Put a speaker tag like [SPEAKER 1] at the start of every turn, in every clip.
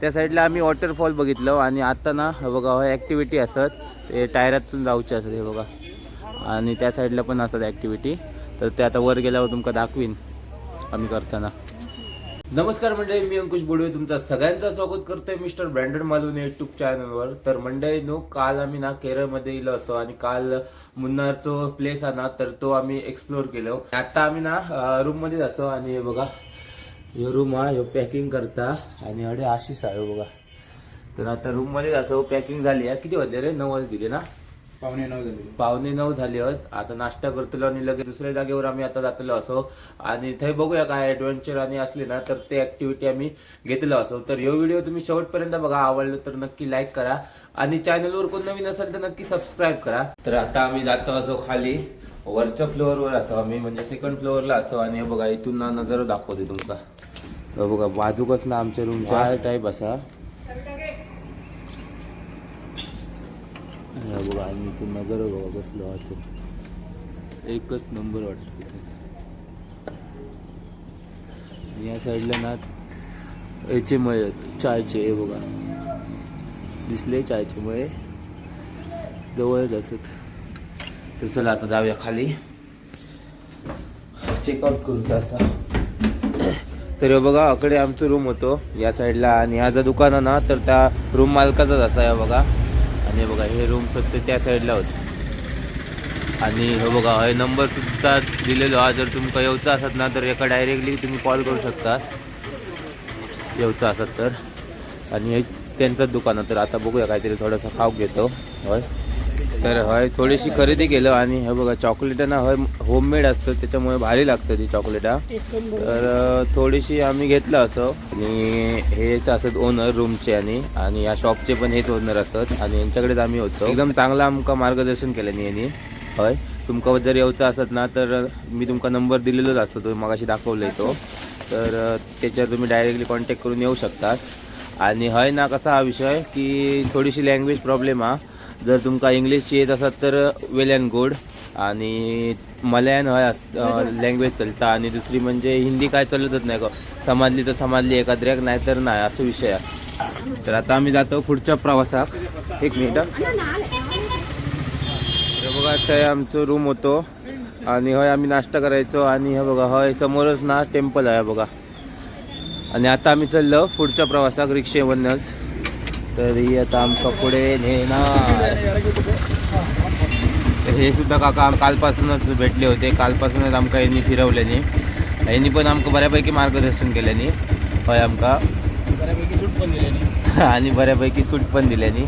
[SPEAKER 1] त्या साईडला आम्ही वॉटरफॉल बघितलं आणि आता ना हे बघा हो ॲक्टिव्हिटी असत. ते टायरातून जाऊचे असत हे बघा. आणि त्या साईडला पण असत ॲक्टिव्हिटी तर ते आता वर गेल्यावर तुमका दाखवीन आम्ही करताना. नमस्कार मंडळी मी अंकुश बोडवे. तुमचा सगळ्यांचं स्वागत करतोय मिस्टर ब्रँडेड मालून युट्यूब चॅनलवर तर मंडळी नो काल आम्ही ना केरळमध्ये येलो असो आणि काल मुन्नारचो प्लेस आहे ना तर तो आम्ही एक्सप्लोर केलो. आता आम्ही ना रूम मध्येच असो आणि हे बघा ह्यो रूम हा ह्यो पॅकिंग करता आणि अडे आशिष आहे ह्यो बघा. तर आता रूम मध्येच असो पॅकिंग झाली आहे. किती वाजले रे? नऊ वाजले ना?
[SPEAKER 2] पावणे नऊ झाले.
[SPEAKER 1] पावणे नऊ झाले आता नाश्ता करतलो आणि लगेच दुसऱ्या जागेवर आम्ही आता जातलो असो आणि थंय बघूया काय ऍडव्हेंचर आणि असले ना तर ते ऍक्टिव्हिटी आम्ही घेतलो असो तर ह्यो व्हिडिओ तुम्ही शेवटपर्यंत बघा. आवडलं तर नक्की लाईक करा. आणि चॅनलवर कोण नवीन असेल तर नक्की सबस्क्राईब करा. तर आता आम्ही जातो असो खाली. वरच्या फ्लोअरवर असो आम्ही म्हणजे सेकंड फ्लोअरला असो आणि हे बघा इथून ना नजर दाखवते तुमका तर बघा बाजूकच ना आमच्या रूमच्या टाईप असा. बघा आणि इथून नजर बघा बसलो आतून एकच नंबर वाटतो इथे. या साईडला ना याचे मळे आहेत चायचे हे बघा. दिसले चायचे मळे जवळच असत. तर चला आता जाऊया खाली. चेकआउट करूचा असा. तर बघा अकडे आमचं रूम होतो या साईडला आणि हा जो दुकान आहे ना तर त्या रूम मालकाचाच असा या बघा. आणि बघा हे रूम सत्य त्या साईडला होतं. आणि हे बघा हे नंबर सुद्धा दिलेलो हा जर तुमका येऊचा असत ना तर एका डायरेक्टली तुम्ही कॉल करू शकतास. येऊचा असत तर. आणि हे त्यांचंच दुकान आहे. तर आता बघूया काहीतरी थोडंसं खाऊ घेतो. होय. तर हय थोडीशी खरेदी केलं आणि हे बघा चॉकलेट ना हय होममेड असतं त्याच्यामुळे भारी लागतं ती चॉकलेटा तर थोडीशी आम्ही घेतलं असं. आणि हेच असत ओनर रूमचे आणि आणि या शॉपचे पण हेच ओनर असत. आणि यांच्याकडेच आम्ही होतो. एकदम चांगलं आमका मार्गदर्शन केलं नी यांनी. हय तुमका जर येऊचं असत ना तर मी तुमका नंबर दिलेलोच असतो तुम्ही मगाशी दाखवलाय तो. तर त्याच्यावर तुम्ही डायरेक्टली कॉन्टॅक्ट करून येऊ शकतास. आणि हय ना कसा हा विषय की थोडीशी लँग्वेज प्रॉब्लेम हा. जर तुमका इंग्लिश येत असत तर वेल अँड गुड आणि मलयान हय लँग्वेज चलता आणि दुसरी म्हणजे हिंदी काय चालतच नाही का समजली तर समजली एखाद्याक नाही तर नाही असं विषय आहे. तर आता आम्ही जातो पुढच्या प्रवासाक एक मिनिट हे. बघा ते आमचं रूम होतो आणि हय आम्ही नाश्ता करायचो आणि हे बघा हय समोरच ना टेम्पल आहे बघा. आणि आता आम्ही चाललो पुढच्या प्रवासाक रिक्षेवरनच तर आता आमका पुढे नेणार हे सुद्धा काका कालपासूनच भेटले होते. कालपासूनच आमका यांनी फिरवल्याने. यांनी पण आमका बऱ्यापैकी मार्गदर्शन केल्याने. हय आमका.
[SPEAKER 2] बऱ्यापैकी सूट पण दिले
[SPEAKER 1] आणि बऱ्यापैकी सूट पण दिल्याने.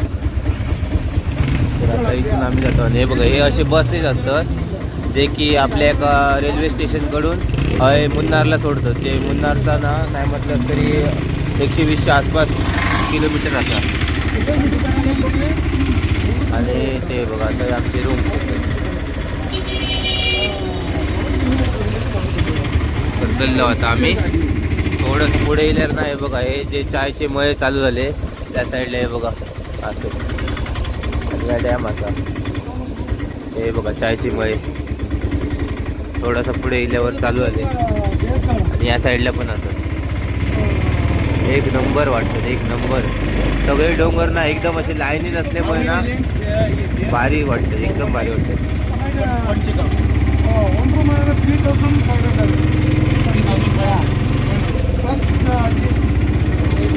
[SPEAKER 1] तर आता इथून आम्ही जातो. आणि हे बघा हे असे बसेस असतात जे की आपल्या एका रेल्वे स्टेशनकडून हय मुन्नारला सोडतात. ते मुन्नारचा ना नाही म्हटलं तरी एकशे वीसच्या आसपास किलोमीटर असा. आणि ते बघा आता आमचे रूम तर चाललो आता आम्ही. थोडंच पुढे येणार नाही बघा हे जे चायचे मळे चालू झाले त्या साईडला हे बघा. असं. डॅम असा. हे बघा चायचे मळे. थोडासा पुढे येल्यावर चालू झाले. आणि या साईडला पण असं. एक नंबर वाटतं एक नंबर. सगळे डोंगर ना एकदम असे लाईनी नसल्यामुळे ना भारी वाटतं एकदम भारी वाटतं.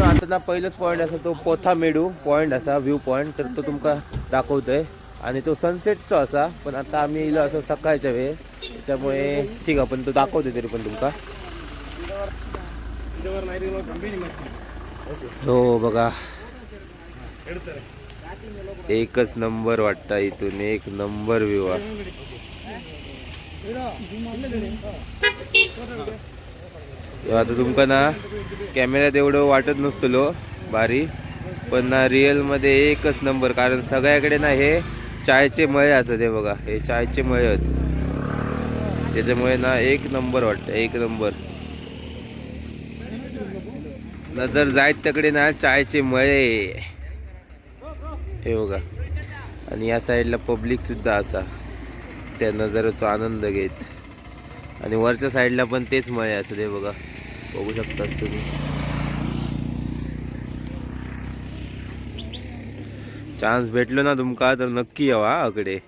[SPEAKER 1] आता ना पहिलंच पॉईंट असा तो पोथा मेडू पॉईंट असा व्ह्यू पॉईंट तर तो तुमका दाखवतोय. आणि तो सनसेटचा असा पण आता आम्ही इलो असं सकाळच्या वेळ. त्याच्यामुळे ठीक आहे पण तो दाखवतोय तरी पण तुमका. हो बघा. एकच नंबर वाटता इथून एक नंबर विवा. आता तुमका ना कॅमेऱ्यात एवढं वाटत नसतलो भारी. पण ना रिअलमध्ये एकच नंबर कारण सगळ्याकडे ना हे चायचे मळे असत हे बघा. हे चायचे मळे आहेत. त्याच्यामुळे ना एक नंबर वाटतं एक नंबर. नजर जायत तकडे ना चायचे मळे. हे बघा. आणि या साईडला पब्लिक सुद्धा असा. त्या नजरेचा आनंद घेत. आणि वरच्या साईडला पण तेच मळे असं ते बघा. बघू शकतास तुम्ही. चान्स भेटलो ना तुमका तर नक्की यावा आकडे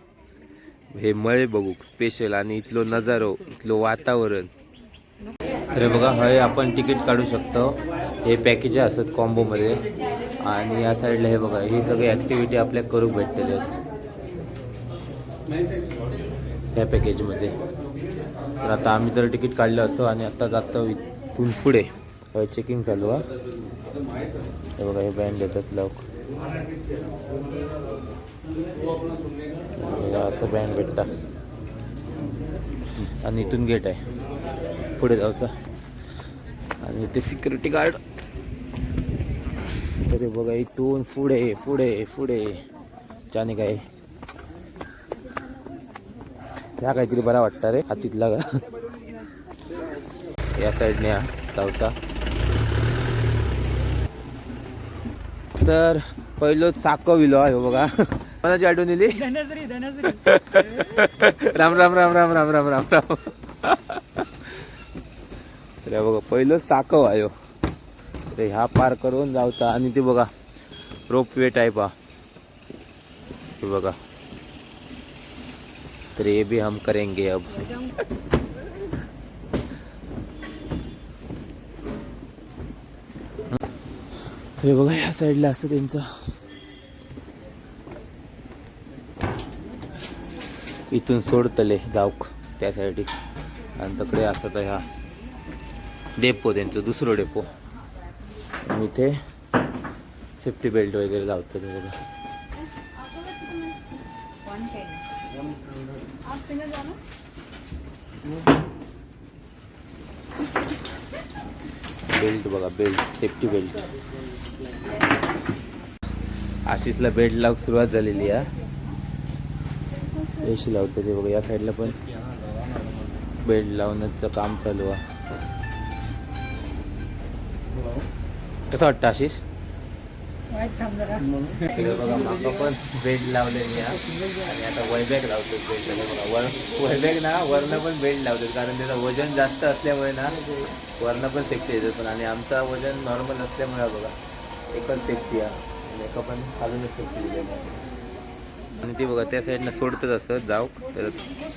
[SPEAKER 1] हे मळे बघू स्पेशल आणि इथलो नजारो इथलो वातावरण. अरे बघा हय आपण तिकीट काढू शकतो. हे पॅकेज असतात कॉम्बोमध्ये. आणि या साईडला हे बघा ही सगळी ॲक्टिव्हिटी आपल्याला करूक भेटलेली आहेत. या पॅकेजमध्ये तर आता आम्ही तर तिकीट काढलं असतो आणि आत्ता जातो इथून पुढे. चेकिंग चालू आहे हे बघा हे बँड देतात लोक असं बँड भेटतात आणि इथून गेट आहे. पुढे जाऊचा. आणि इथे सिक्युरिटी गार्ड तरी बघा इथून पुढे पुढे पुढे. त्याने काय? ह्या काहीतरी बरा वाटतं रे हातीतला. का या साईडने हा जाऊचा तर पहिलं चाक विलो आहे हो बघा. कोणाची आठवण दिली राम राम राम राम राम राम राम राम. तर बघा पहिलं चाकव आहे हो. तर ह्या पार करून जाऊचा. आणि ते बघा रोप वे टाईप हा. बघा. तर हे भी हम करेंगे अब. हे बघा ह्या साईडला असं त्यांचं. इथून सोडतले जाऊक त्या साईडी आणि तकडे असत ह्या. डेपो त्यांचं दुसरं डेपो. आणि इथे सेफ्टी बेल्ट वगैरे लावतात ते बघा. बेल्ट बघा बेल्ट सेफ्टी बेल्ट आशिषला बेल्ट लावूक सुरुवात झालेली आहे. एशी लावतो ते बघा या साईडला पण. बेल्ट लावण्याचं काम चालू आहे. कसं वाटतं आशिष? बघा माका पण बेल्ट लावलेली आहे. आणि आता वैबॅग लावतो बेल्ट बघा वर वैबॅग ना वरनं पण बेल्ट लावतात कारण त्याचं वजन जास्त असल्यामुळे ना वरनं पण सेफ्टी येतात पण आणि आमचा वजन नॉर्मल असल्यामुळे बघा एकच सेफ्टी आहे. आणि एका पण खालूनच सेफ्टी आहे. आणि ते बघा त्या साईडनं सोडतच असं जाऊ. तर
[SPEAKER 3] है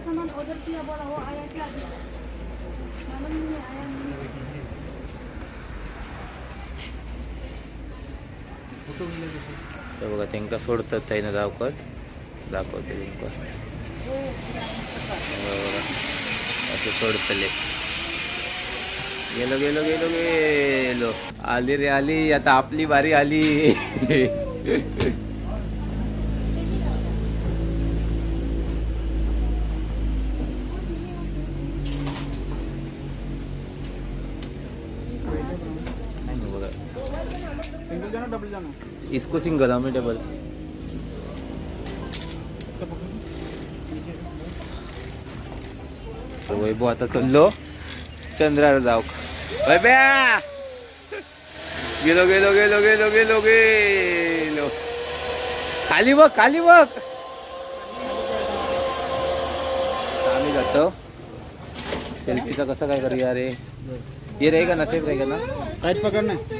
[SPEAKER 3] सामान ऑर्डर किया बोला वो आया क्या
[SPEAKER 1] तर बघा त्यांका सोडतात त्यांना दाखवत दाखवते त्यांका बघा. असं सोडतले. गेलो गेलो गेलो गेलो. आली रे आली. आता आपली बारी आली. इसको सिंगल हमें डबल वैभव आता चाललो चंद्रार जाऊ वैभ्या गेलो गेलो गेलो गेलो गेलो गेलो. खाली बघ खाली बघ. आम्ही जातो. सेल्फीचा कसं काय करूया रे? ये रे का ना सेफ रे का ना? काहीच पकड नाही.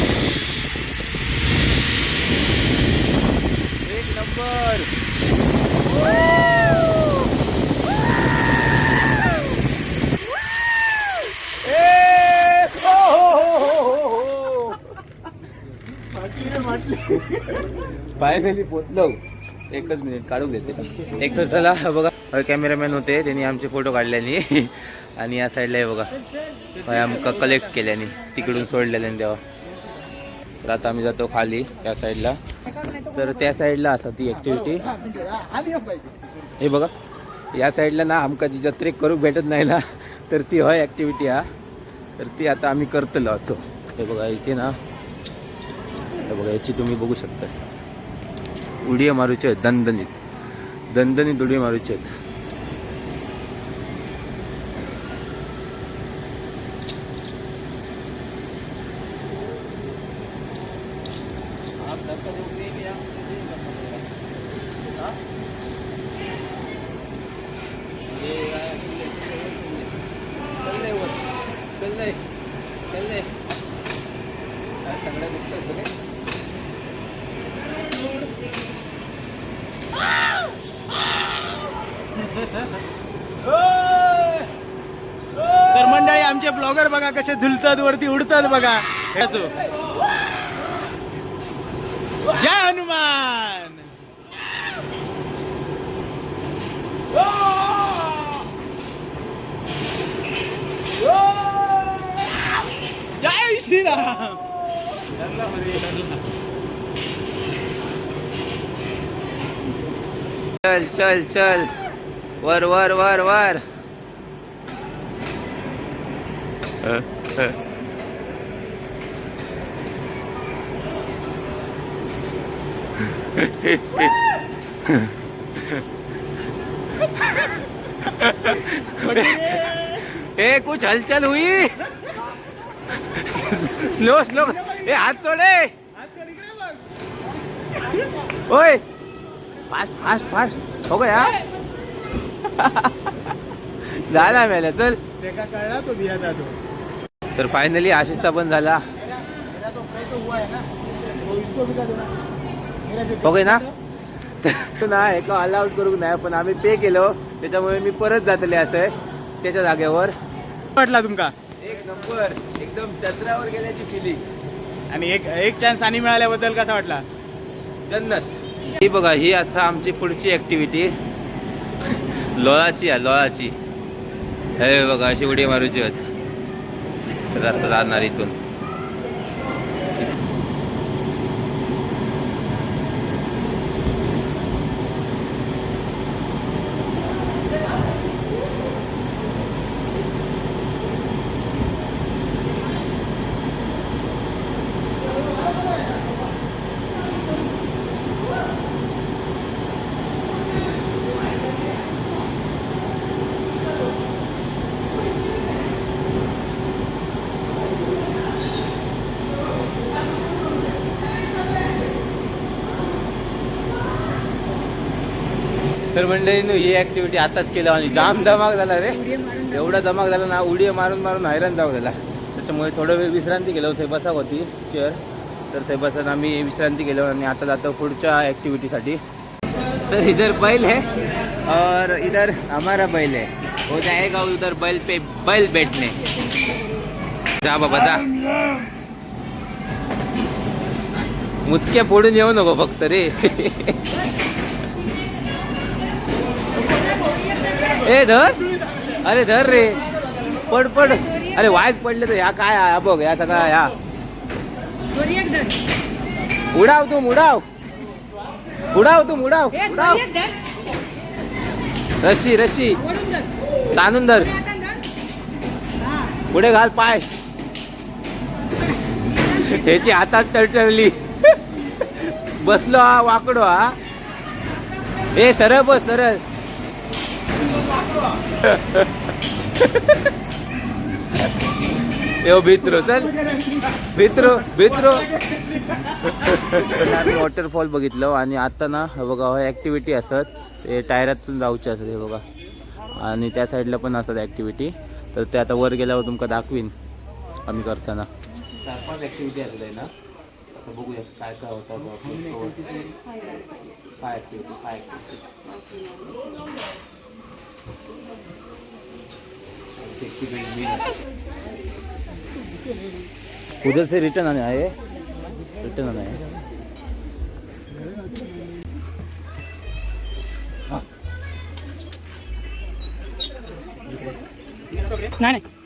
[SPEAKER 1] चाललो आता फायनली पोचलो. एकच मिनिट काढून देते एक तर चला बघा. कॅमेरामॅन होते त्यांनी आमचे फोटो काढल्याने आणि या साईडला हे बघा. हय आमका कलेक्ट केल्याने तिकडून सोडलेल्यानी तेव्हा. तर आता आम्ही जातो खाली त्या साईडला. तर त्या साईडला असा ती ऍक्टिव्हिटी हे बघा या साईडला ना आमका जी जत्रेक करूक भेटत नाही ना तर ती हय ऍक्टिव्हिटी हा. तर ती आता आम्ही करतलो असो. हे बघा इथे ना हे बघा याची तुम्ही बघू शकता उडी मारूचे आहेत दणदणीत. दणदणीत उडी मारूचे आहेत
[SPEAKER 2] तर मंडळी आमचे ब्लॉगर बघा कसे झुलतात वरती उडतात बघा ह्याचो. जय हनुमान जय श्रीराम
[SPEAKER 1] चल चल चल वर वर वर वर ए कुछ हलचल हुई? स्लो स्लो ए हात सोडे ओय फास्ट फास्ट फास्ट हो गया। झाला मेला चल।
[SPEAKER 2] कळला तो दिया था तो
[SPEAKER 1] तर फायनली आशिषचा पण झाला.
[SPEAKER 2] है ना? तो इसको भी कर देना मेरा जो
[SPEAKER 1] हो गई ना तर ना एका ऑल आउट करूक नाही पण आम्ही पे केलो. त्याच्यामुळे मी परत जातले असं. त्याच्या जागेवर.
[SPEAKER 2] वाटला तुमका?
[SPEAKER 1] एक नंबर एकदम चंद्रावर गेल्याची फिलिंग
[SPEAKER 2] आणि एक एक चान्स आणि मिळाल्याबद्दल कसा वाटला?
[SPEAKER 1] जन्नत. ही बघा ही आता आमची पुढची ऍक्टिव्हिटी लोळाची आहे लोळाची. हे बघा अशी उडी मारूची आता जाणार इथून. मंडळीनं ही ऍक्टिव्हिटी आताच केलं. आणि जाम धमाक झाला रे. एवढा धमाक झाला ना उडी मारून मारून हैराण जाऊ झाला. त्याच्यामुळे थोडा वेळ विश्रांती केलं ते बसा होती चेअर तर ते बसून आम्ही विश्रांती केलो आणि आता जातो पुढच्या ॲक्टिव्हिटीसाठी तर इधर बैल है और इधर हमारा बैल है. हो जाएगा उधर बैल पे बैल बैठने. जा बाबा जा. मुसक्या फोडून येऊ नको फक्त रे. ए धर. अरे धर रे. पड पड. अरे वाईट पडले तर ह्या काय? हा बघ या सगळा ह्या. उडाव तू उडाव. उडाव तू उडाव. उडाव. रशी रशी ताणून धर. पुढे घाल पाय. ह्याची हातात टरटरली बसलो हा वाकडो हा. ए सरळ बस सरळ. यो भित्रो चल. भित्रो भित्रो. आम्ही वॉटरफॉल बघितलं आणि आता ना हे बघा हे ॲक्टिव्हिटी असत. ते टायरातून जाऊचे असत हे बघा. आणि त्या साईडला पण असत ॲक्टिव्हिटी तर ते आता वर गेल्यावर तुमका दाखवीन आम्ही करताना. चार पाच ॲक्टिव्हिटी असले ना आता बघूया काय काय होतं काय ॲक्टिव्हिटी काय ॲक्टिव्हिटी उधर से रिटर्न आने आए रिटर्न आना है।
[SPEAKER 2] नहीं।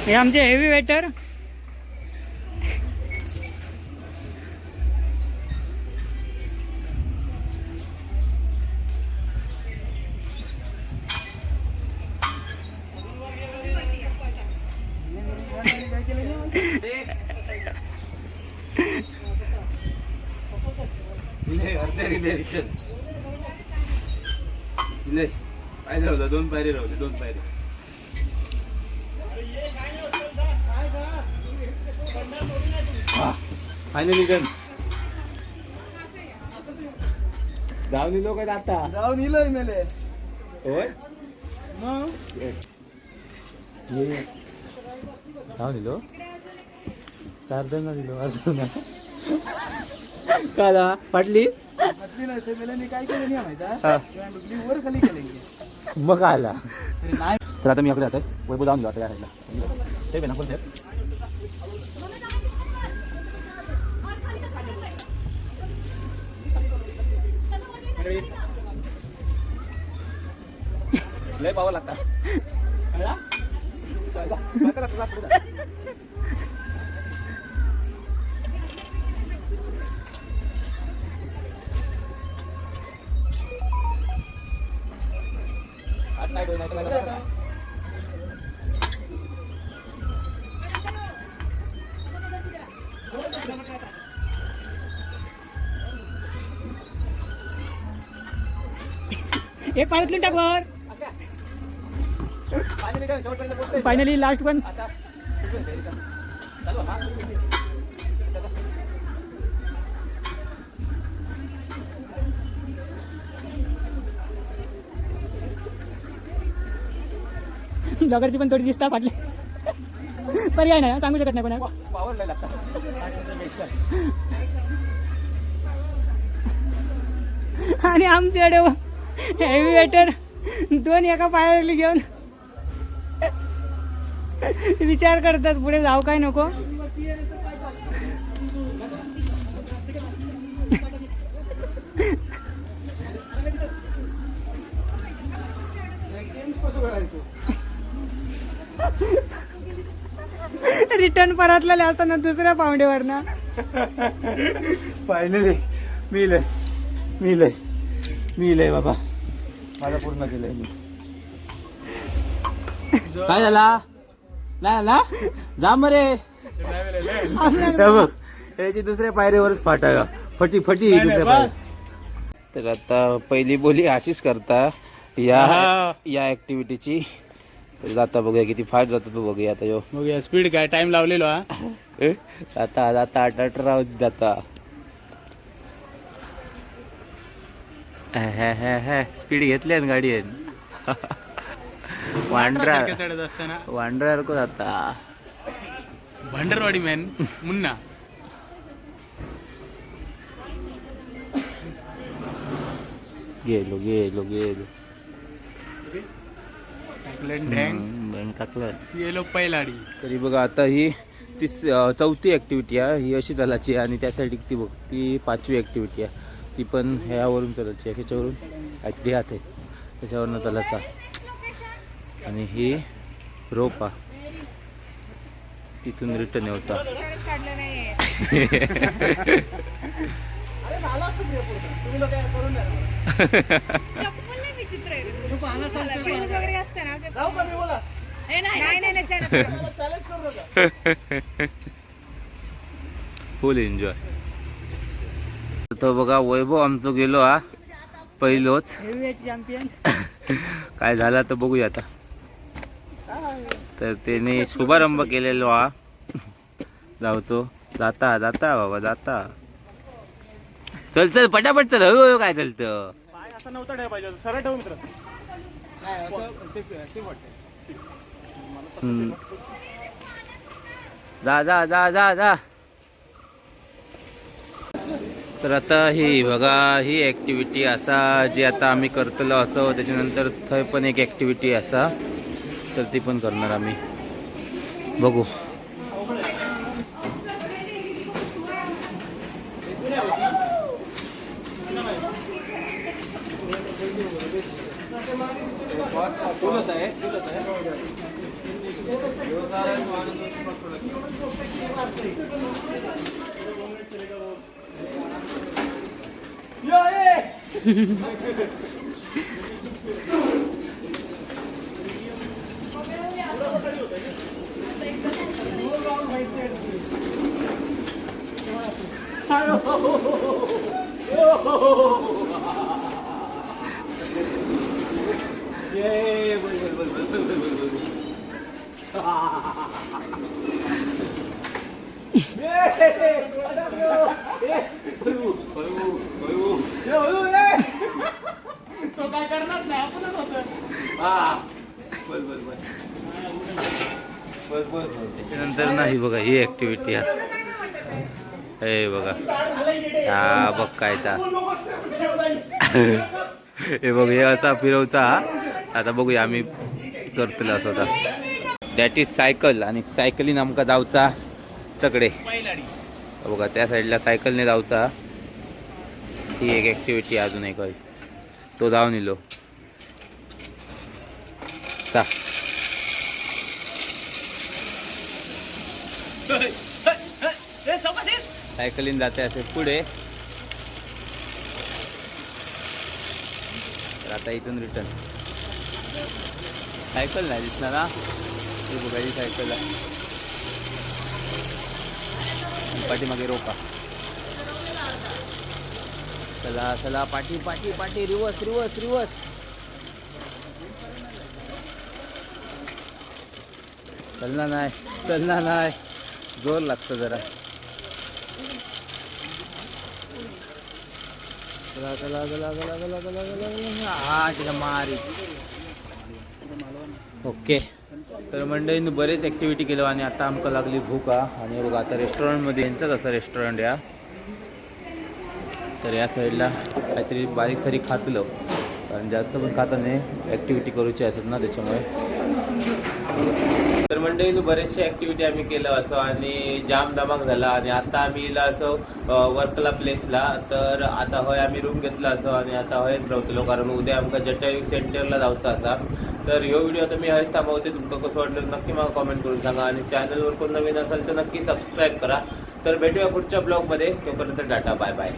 [SPEAKER 2] हे
[SPEAKER 4] आमचे हेवी वेटर
[SPEAKER 1] पायरे राहू द्या, दोन पायरे. फायनली डन जाऊन दिलो काय आता.
[SPEAKER 2] जाऊन इलोय मेले.
[SPEAKER 1] होय?
[SPEAKER 2] मग?
[SPEAKER 1] जाऊन दिलो का अर्ध ना दिलो अर्ध ना का दा? फाटली?
[SPEAKER 2] म्हटली नाही ते मेले काय केलं नाही माहिती
[SPEAKER 1] हा.
[SPEAKER 2] वर खाली केले
[SPEAKER 1] मग आला.
[SPEAKER 2] नाही.
[SPEAKER 1] तर आता मी अकडे जातोय. वैभव जाऊन दिलो आता या साईडला ते ना कोणते लय पावा लागता
[SPEAKER 4] एक पाण्यातली टाक वर. फायनली लास्ट पण ब्लॉगरची पण थोडी दिसता फाटली. पर्याय नाही सांगू शकत नाही कोणा
[SPEAKER 2] पावर लय लागतात
[SPEAKER 4] आणि आमच्याकडे हेवी वेटर दोन एका पायाला घेऊन विचार करतात पुढे जाऊ काय नको. रिटर्न परतलेले असताना दुसऱ्या पावंडेवर ना
[SPEAKER 1] फायनली मी लय मी लय मी लय बाबा. माझा पूर्ण केलंय मी. काय झाला? नाही झाला? जा मरे. बघ. याची दुसऱ्या पायरीवरच फाटा फटी फटी दुसऱ्या पायरी तर आता पहिली बोली आशिष करता या या ऍक्टिव्हिटीची तर जाता बघूया किती फास्ट जातो तो बघूया आता यो.
[SPEAKER 2] बघूया स्पीड काय? टाइम लावलेलो हा?
[SPEAKER 1] आता जाता आठ आठ जाता. स्पीड घेतली गाडी वांड्रा
[SPEAKER 2] चढत असताना.
[SPEAKER 1] जाता.
[SPEAKER 2] भंडरवाडी मॅन मुन्ना.
[SPEAKER 1] गेलो गेलो गेलो.
[SPEAKER 2] टाकलं ढँग.
[SPEAKER 1] हम्म, बँक टाकलं
[SPEAKER 2] गेलो पहिलाडी
[SPEAKER 1] तरी बघा आता ही ती चौथी ऍक्टिव्हिटी आहे. ही अशी चालायची आहे आणि त्यासाठी ती बघ ती पाचवी ऍक्टिव्हिटी आहे. ती पण ह्यावरून चालायची आहे ह्याच्यावरून. हात आहे. त्याच्यावरनं चालायचा. आणि ही रोप आहे. तिथून रिटर्न यायचा.
[SPEAKER 3] चप्पल नाही विचित्र
[SPEAKER 1] फुल एन्जॉय तो बघा वैभव आमचं गेलो हा पहिलोच.
[SPEAKER 4] चॅम्पियन
[SPEAKER 1] काय झाला तर बघूया आता. तर त्याने शुभारंभ केलेलो हा. जाऊचो. जाता जाता बाबा जाता. चल चल पटापट चल. हळूहळू काय चलतं?
[SPEAKER 2] पाय असा नव्हता ठेवा पाहिजे. सरळ ठेवून
[SPEAKER 1] जा जा जा जा जा. तर आता ही बघा ही ॲक्टिव्हिटी असा जी आता आम्ही करतलो असो त्याच्यानंतर थंय पण एक ॲक्टिव्हिटी असा. तर ती पण करणार आम्ही. बघू.
[SPEAKER 2] వ్యవసాయం Oh! तो काय करणार नाही आपणच होत हा
[SPEAKER 1] त्याच्यानंतर नाही बघा ही ऍक्टिव्हिटी हे बघा. हा बघ काय हे बघ हे असा फिरवचा आता बघूया आम्ही करतलो असं आता. दॅट इज सायकल आणि सायकलीन आमका जावचा तकडे. बघा त्या साईडला सायकलने जावचा ही एक ऍक्टिव्हिटी अजून एक आहे तो जाऊन इलो चा. सायकलीन जाते असे पुढे. आता इथून रिटर्न सायकल नाही दिसणार ना ही सायकल आहे पाठीमागे रोका चला चला पाठी पाठी पाठी रिवर्स रिवर्स रिवर्स चलना नाही चलना नाही जोर लागतं जरा चला चला चला चला चला चला चला हा तिला मारी ओके. तर मंडळीनं बरेच ॲक्टिव्हिटी केलो आणि आता आमकां लागली भूक आणि बघा आता रेस्टॉरंटमध्ये यांचंच असं रेस्टॉरंट या तर या साईडला काहीतरी बारीक सारी खातलं. कारण जास्त पण खाता नाही ॲक्टिव्हिटी करूची असत ना त्याच्यामुळे. तर मंडळीनं बरेचशे ॲक्टिव्हिटी आम्ही केलं असं आणि जाम धमाक झाला. आणि आता आम्ही इला असं वर्कला प्लेसला तर आता होय आम्ही रूम घेतला असं आणि आता हयच रावतलो कारण उद्या आमकां जटायू सेंटरला जावचं असा. तर ह्यो व्हिडिओ आता मी हयच थांबवते. तुमका कसं वाटलं नक्की मला कॉमेंट करून सांगा. आणि चॅनलवर कोण नवीन असेल तर नक्की सबस्क्राईब करा. तर भेटूया पुढच्या ब्लॉगमध्ये तोपर्यंत डाटा बाय बाय